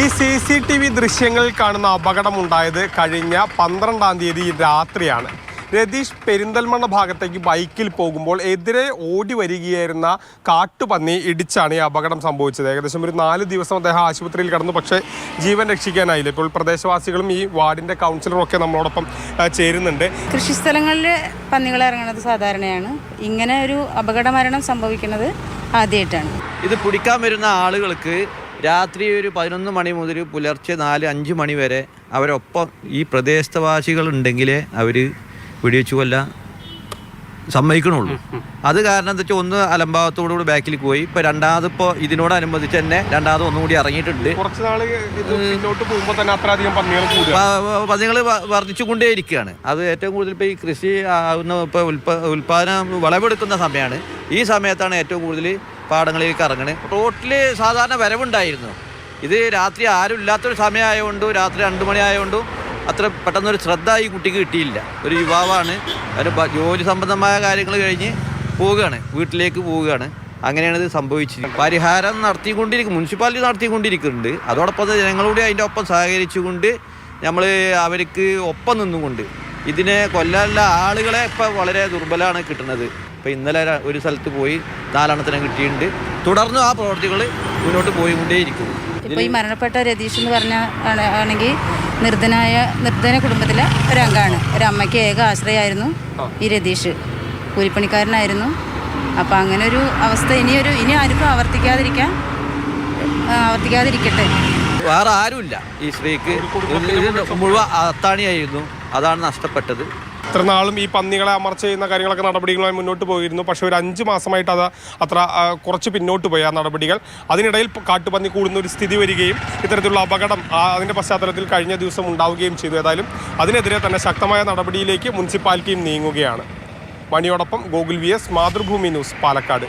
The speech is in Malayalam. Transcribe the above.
ഈ സി സി ടി വി ദൃശ്യങ്ങളിൽ കാണുന്ന അപകടമുണ്ടായത് കഴിഞ്ഞ പന്ത്രണ്ടാം തീയതി രാത്രിയാണ്. രതീഷ് പെരിന്തൽമണ്ണ ഭാഗത്തേക്ക് ബൈക്കിൽ പോകുമ്പോൾ എതിരെ ഓടി വരികയായിരുന്ന കാട്ടുപന്നി ഇടിച്ചാണ് ഈ അപകടം സംഭവിച്ചത്. ഏകദേശം ഒരു നാല് ദിവസം അദ്ദേഹം ആശുപത്രിയിൽ കടന്നു പക്ഷേ ജീവൻ രക്ഷിക്കാനായില്ല. ഇപ്പോൾ പ്രദേശവാസികളും ഈ വാർഡിന്റെ കൗൺസിലറും ഒക്കെ നമ്മളോടൊപ്പം ചേരുന്നുണ്ട്. കൃഷിസ്ഥലങ്ങളിൽ പന്നികൾ ഇറങ്ങുന്നത് സാധാരണയാണ്. ഇങ്ങനെ ഒരു അപകട മരണം സംഭവിക്കുന്നത് ആദ്യമായിട്ടാണ്. ഇത് പിടിക്കാൻ വരുന്ന ആളുകൾക്ക് രാത്രി ഒരു പതിനൊന്ന് മണി മുതൽ പുലർച്ചെ നാല് അഞ്ച് മണി വരെ അവരൊപ്പം ഈ പ്രദേശവാസികൾ ഉണ്ടെങ്കിലേ അവർ വെടിവെച്ച് കൊല്ലാൻ സമ്മതിക്കണുള്ളൂ. അത് കാരണം എന്താ വെച്ചാൽ ഒന്ന് അലംഭാവത്തോടുകൂടി ബാക്കിൽ പോയി. ഇപ്പോൾ രണ്ടാമതിപ്പോൾ ഇതിനോടനുബന്ധിച്ച് തന്നെ രണ്ടാമത് ഒന്നുകൂടി ഇറങ്ങിയിട്ടുണ്ട്. കുറച്ച് നാൾ ഇത് മുന്നോട്ട് പോകുമ്പോൾ തന്നെ അത്ര അധികം പന്നികൾ കൂടുക. പന്നികൾ വർദ്ധിച്ചുകൊണ്ടേ ഇരിക്കുകയാണ് അത് ഏറ്റവും കൂടുതൽ ഇപ്പോൾ ഈ കൃഷി ആവുന്ന ഇപ്പോൾ ഉൽപ്പ ഉൽപ്പാദനം വിളവെടുക്കുന്ന സമയമാണ് ഈ സമയത്താണ് ഏറ്റവും കൂടുതൽ പാടങ്ങളിലേക്ക് ഇറങ്ങണ്. റോട്ടിൽ സാധാരണ വരവുണ്ടായിരുന്നു. ഇത് രാത്രി ആരും ഇല്ലാത്തൊരു സമയമായതുകൊണ്ടും രാത്രി രണ്ട് മണിയായതുകൊണ്ടും അത്ര പെട്ടെന്നൊരു ശ്രദ്ധ ഈ കുട്ടിക്ക് കിട്ടിയില്ല. ഒരു യുവാവാണ്. ഒരു ജോലി സംബന്ധമായ കാര്യങ്ങൾ കഴിഞ്ഞ് പോവുകയാണ്. വീട്ടിലേക്ക് പോവുകയാണ്. അങ്ങനെയാണ് ഇത് സംഭവിച്ചത് പരിഹാരം നടത്തിക്കൊണ്ടിരിക്കും മുനിസിപ്പാലിറ്റി നടത്തിക്കൊണ്ടിരിക്കുന്നുണ്ട്. അതോടൊപ്പം തന്നെ ജനങ്ങളോട് അതിന്റെ ഒപ്പം സഹകരിച്ചുകൊണ്ട് നമ്മൾ അവർക്ക് ഒപ്പം നിന്നുകൊണ്ട് ഇതിനെ കൊല്ലാനുള്ള ആളുകളെ ഇപ്പം വളരെ ദുർബലമാണ് കിട്ടുന്നത്. ഇപ്പം ഇന്നലെ ഒരു സ്ഥലത്ത് പോയി നാലെണ്ണത്തിനെ കിട്ടിയിട്ടുണ്ട്. തുടർന്ന് ആ പ്രവർത്തികൾ മുന്നോട്ട് പോയിക്കൊണ്ടേയിരിക്കും ഇപ്പോൾ ഈ മരണപ്പെട്ട രതീഷ് എന്ന് പറഞ്ഞ ആണ്- ആണെങ്കിൽ നിർധനായ നിർധന കുടുംബത്തിലെ ഒരംഗമാണ്. ഒരമ്മയ്ക്ക് ഒരു അമ്മയ്ക്ക് ഏക ആശ്രയമായിരുന്നു ഈ രതീഷ്. കൂലിപ്പണിക്കാരനായിരുന്നു. അപ്പോൾ അങ്ങനെ ഒരു അവസ്ഥ ഇനിയൊരു ഇനി ആർക്കും ആവർത്തിക്കാതിരിക്കാൻ ആവർത്തിക്കാതിരിക്കട്ടെ. വേറെ ആരുമില്ല. ഈ സ്ത്രീക്ക് മുഴുവൻ അത്താണിയായിരുന്നു. അതാണ് നഷ്ടപ്പെട്ടത്. ഇത്ര നാളും ഈ പന്നികളെ അമർച്ച ചെയ്യുന്ന കാര്യങ്ങളൊക്കെ നടപടികളുമായി മുന്നോട്ട് പോയിരുന്നു. പക്ഷേ ഒരു അഞ്ച് മാസമായിട്ട് അത് അത്ര കുറച്ച് പിന്നോട്ട് പോയി ആ നടപടികൾ. അതിനിടയിൽ കാട്ടുപന്നി കൂടുന്ന ഒരു സ്ഥിതി വരികയും ഇത്തരത്തിലുള്ള അപകടം അതിന്റെ പശ്ചാത്തലത്തിൽ കഴിഞ്ഞ ദിവസം ഉണ്ടാവുകയും ചെയ്തു. ഏതായാലും അതിനെതിരെ തന്നെ ശക്തമായ നടപടിയിലേക്ക് മുനിസിപ്പാലിറ്റിയും നീങ്ങുകയാണ്. മണിയോടൊപ്പം Gokul V S Mathrubhumi news Palakkad.